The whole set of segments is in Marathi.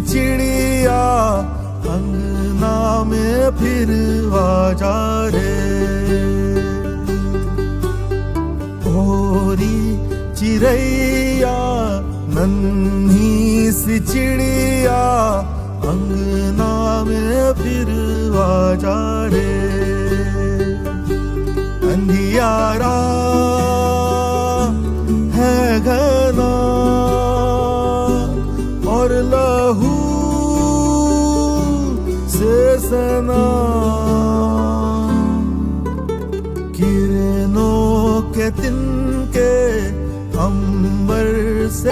चिड़िया अंगना में फिर जा रे। होरी चिड़ैया नन्ही सी चिड़िया अंगना में फिर जा रे। अंधियारा और लहू से सना किरणों के तिनके अंबर से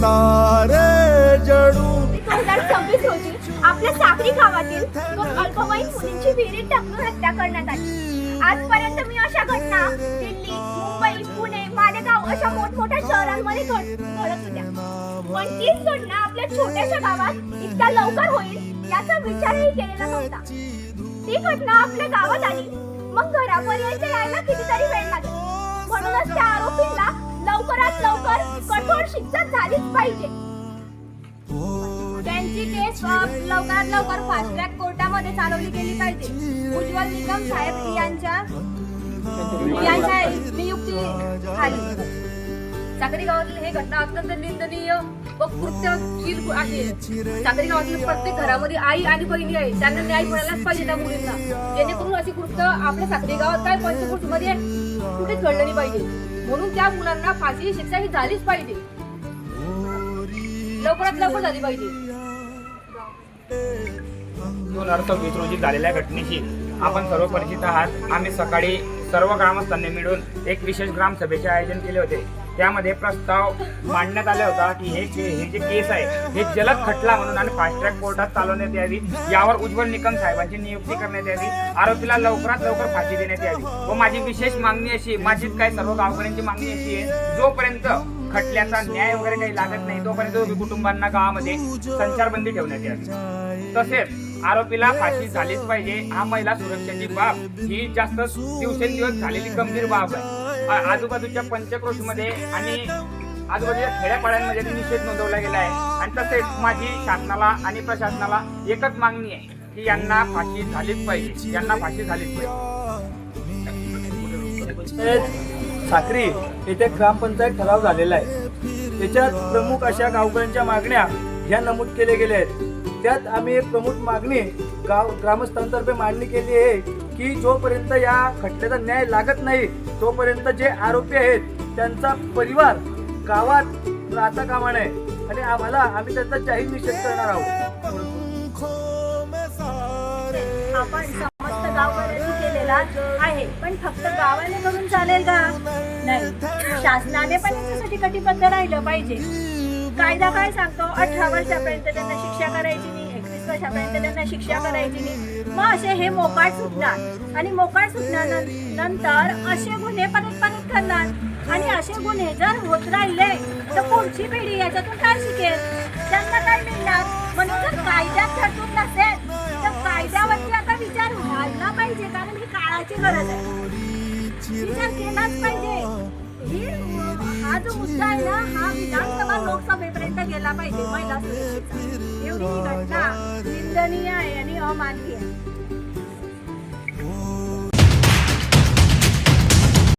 तारे जड़ू. सव्वीस रोजी आपल्या गावातील दोन अल्पवयीन मुलींची विहिरीत टाकून हत्या करण्यात आली. आजपर्यंत मी अशा घटना दिल्ली मुंबई पुणे मालेगाव अशा मोठमोठ्या शहरांमध्ये घडत होत्या. पण तीच घटना आपल्या छोट्याशा गावात इतक्या लवकर होईल याचा विचारही केलेला नव्हता. ती घटना आपल्या गावात आली. मग घरापर्यंत यायला कितीतरी वेळ लागेल. म्हणूनच त्या आरोपींना लवकरात लवकर कठोर शिक्षा झालीच पाहिजे. त्यांची केस लवकरात लवकर फास्ट ट्रॅक कोर्टामध्ये चालवली गेली पाहिजे. उज्ज्वल निकम साहेब यांच्या यांच्या नियुक्ती झाली. सागरी गावातील हे घटना अत्यंत निंदनीय व कृत्यशील आहे. सागरी गावातील प्रत्येक घरामध्ये आई आणि बहिणी आहे. त्यांना न्याय मिळायलाच पाहिजे त्या मुलींना. जेणेकरून अशी कृत्य आपल्या सागरी गावात काय पंचकृषमध्ये कुठेच घडलं नाही पाहिजे. म्हणून त्या मुलांना फाशी शिक्षा ही झालीच पाहिजे. लवकरात लवकर झाली पाहिजे. दोन अर्थ सव्वीस रोजी झालेल्या घटनेशी आपण सर्व परिचित आहात. आम्ही सकाळी सर्व ग्रामस्थांनी मिळून एक विशेष ग्रामसभेचे आयोजन केले होते. त्यामध्ये प्रस्ताव मांडण्यात आला होता की हे जे हे जे केस आहे हे जलद खटला म्हणून आणि फास्ट ट्रॅक कोर्टात चालवण्यात यावी. यावर उज्ज्वल निकम साहेबांची नियुक्ती करण्यात यावी. आरोपीला लवकरात लवकर फाशी देण्यात यावी. व माझी विशेष मागणी अशी माझीच काय सर्व गावकऱ्यांची मागणी अशी आहे जोपर्यंत खटल्याचा न्याय वगैरे काही लागत नाही तोपर्यंत कुटुंबांना गावामध्ये संचारबंदी ठेवण्यात यावी. तसेच आरोपीला फाशी झालीच पाहिजे. हा महिला सुरक्षेची बाब ही जास्त दिवसेंदिवस झालेली गंभीर बाब आहे. आजूबाजूच्या पंचक्रोशमध्ये आणि आजूबाजूच्या खेड्यापाड्यांमध्ये निषेध नोंदवला गेला आहे. आणि तसेच माझी शासनाला आणि प्रशासनाला एकच मागणी आहे की यांना फाशी झालीच पाहिजे. यांना फाशी झालीच पाहिजे. साखरी येथे ग्रामपंचायत ठराव झालेला आहे. त्याच्यात प्रमुख अशा गावकऱ्यांच्या मागण्या ह्या नमूद केल्या गेल्या आहेत. त्यात आम्ही एक प्रमुख मागणी गाव ग्रामस्थांतर्फे मांडणी केली आहे. की जोपर्यंत या खटल्याचा न्याय लागत नाही तोपर्यंत जे आरोपी आहेत त्यांचा परिवार गावात राहता कामा नये. आणि आम्हाला आम्ही त्यांचा जाहीर निषेध करणार आहोत. आपण समस्त गावकऱ्यांनी केलेला आहे. पण फक्त गावाने करून चालेल का? नाही. शासनाने पण त्याच्यासाठी कटिबद्ध राहिलं पाहिजे. कायदा काय सांगतो? अठरा वर्षापर्यंत त्यांना शिक्षा करायची नाही. एकवीस त्यांना शिक्षा करायची नाही. मग असे हे मोकाट सुटणार. आणि मोकाट सुटल्यानंतर असे गुन्हे परत परत करणार. आणि असे गुन्हे जर होत राहिले तर पुढची पिढी याच्यातून काय शिकेल? त्यांना काय मिळणार? म्हणून जर कायद्यात तरतूद नसेल तर कायद्यावरती आता विचार व्हायला पाहिजे. कारण ही काळाची गरज आहे. विचार केलाच पाहिजे. ही हा जो मुद्दा आहे ना हा लोकसभेपर्यंत गेला पाहिजे महिला सुरक्षेचा. एवढी ही घटना निंदनीय आहे आणि अमानवीय आहे.